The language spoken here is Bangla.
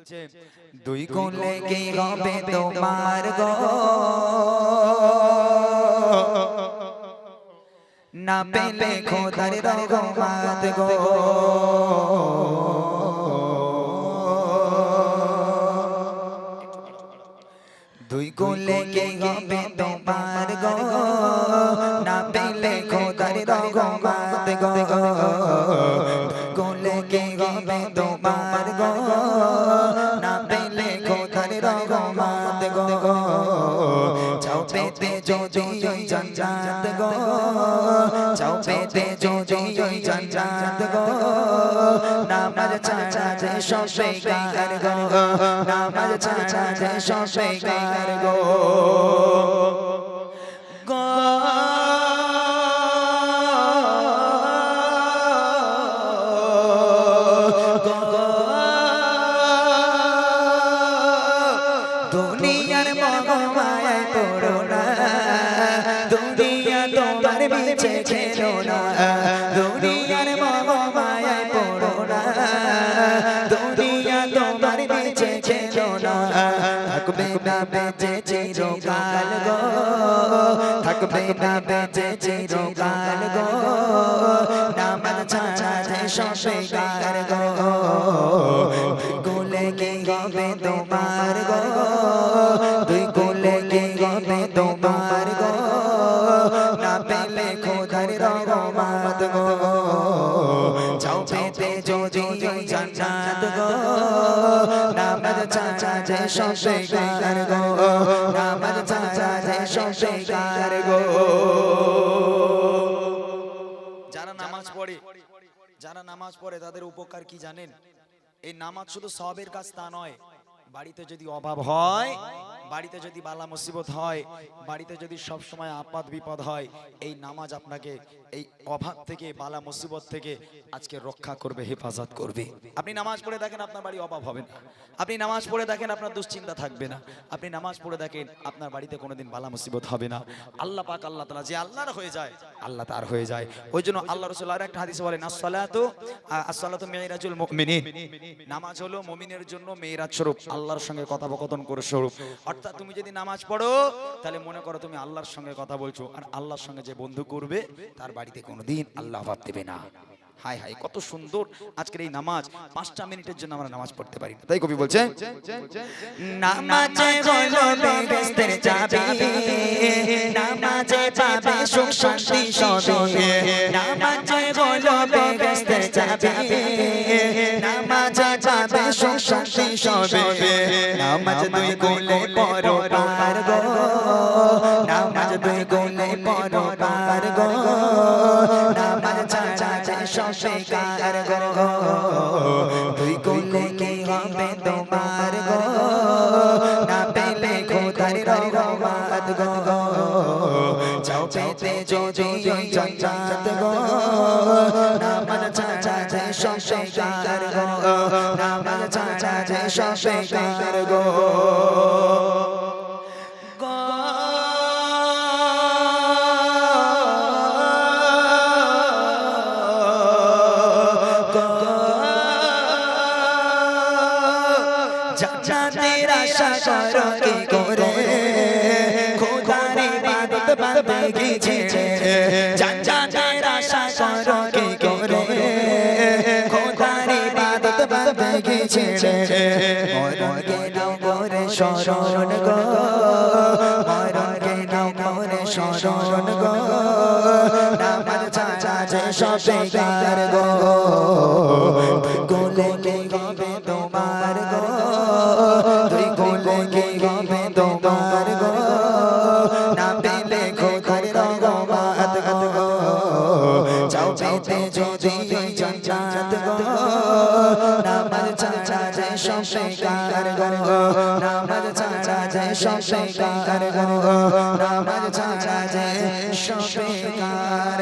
বলছে দুই কোলে কি হবে তোমার গো? না পেলে খোদার রহমত গো। দুই কোলে কি হবে তোমার গো? না পেলে খোদার রহমত গো। কোলে কি হবে তোমার পেতে যদি ওই জঞ্জাত গো। চাও পেতে যদি ওই জঞ্জাত গো। নামাজ ছাড়া যে সব বেকার গো। নামাজ ছাড়া যে সব বেকার গো। দুনিয়ার মহামায় পড়ো থাকবে না বেঁচে চিরকাল গো। থাকবে না বেঁচে চিরকাল গো। নামাজ ছাড়া যে সব বেকার গো। গোলে কি হবে তোমার গো। তুই গোলে কি হবে তোমার গো। না পেলে খোদার রহমত গো। পেতে যদি গো ছাড়া যে গো ছাড়া যে গো যারা নামাজ পড়ে, যারা নামাজ পড়ে, তাদের উপকার কি জানেন? এই নামাজ শুধু সবের কাজ তা নয়, বাড়িতে যদি অভাব হয় বাড়িতে যদি বালা মুসিবত হয়, বাড়িতে যদি সব সময় আপাত বিপদ হয়, এই নামাজ আপনাকে এই অভাব থেকে, বালা মুসিবত থেকে আজকে রক্ষা করবে, হেফাজত করবে। আপনি নামাজ পড়ে দেখেন আপনার বাড়ি অভাব হবে না। আপনি নামাজ পড়ে দেখেন আপনার দুশ্চিন্তা থাকবে না। আপনি নামাজ পড়ে দেখেন আপনার বাড়িতে কোনোদিন বালা মুসিবত হবে না। আল্লাহ পাক, আল্লাহ তালা যে আল্লাহর হয়ে যায়, আল্লাহ তার হয়ে যায়। ওই জন্য আল্লাহ রসুল আর একটা হাদিসে বলেন, আসসালাতু আসসালাতু মেরাজুল মুমিনিন। নামাজ হলো মুমিনের জন্য মেয়েরাজ স্বরূপ, আল্লাহর সঙ্গে কথোপকথন করে স্বরূপ। অর্থাৎ তুমি যদি নামাজ পড়ো, তাহলে মনে করো তুমি আল্লাহর সঙ্গে কথা বলছো। আর আল্লাহর সঙ্গে যে বন্ধু করবে, তার বাড়িতে কোনোদিন আল্লাহ ভাব দেবে না। হাই হাই কত সুন্দর আজকের এই নামাজ। পাঁচটা মিনিটের জন্য আমরা নামাজ পড়তে পারি। তাই কবি বলছে, নামাজে নামাজে পাবে সুখ শান্তি সবে নামাজ দুই গোলে পরো পার গো নামাজ দুই গোলে পরো পার গো নামাজ ছাড়া যে সব গো দুই গোলে কি হবে তোমার গো না পেলে খোদার রহমত গো চাও পেতে যদি ওই জঞ্জাত গো নামাজ ছাড়া যে সব বেকার গো নামাজ ছাড়া যে সব বেকার গো করো খোদার ইবাদত বান্দগি ছেড়ে জান্নাতের আশা করো কি করে ছেড়ে মরণকে নাও করে শরণ গো। মরণকে নাও করে শরণ গো। নামাজ ছাড়া যে সব বেকার গো। গোলে কে হবে তোমার গো। তুই গোলে কে হবে তোমার গো। নামাজ ছাড়া যে সব বেকার গো নামাজ ছাড়া যে সব বেকার গো নামাজ ছাড়া যে সব বেকার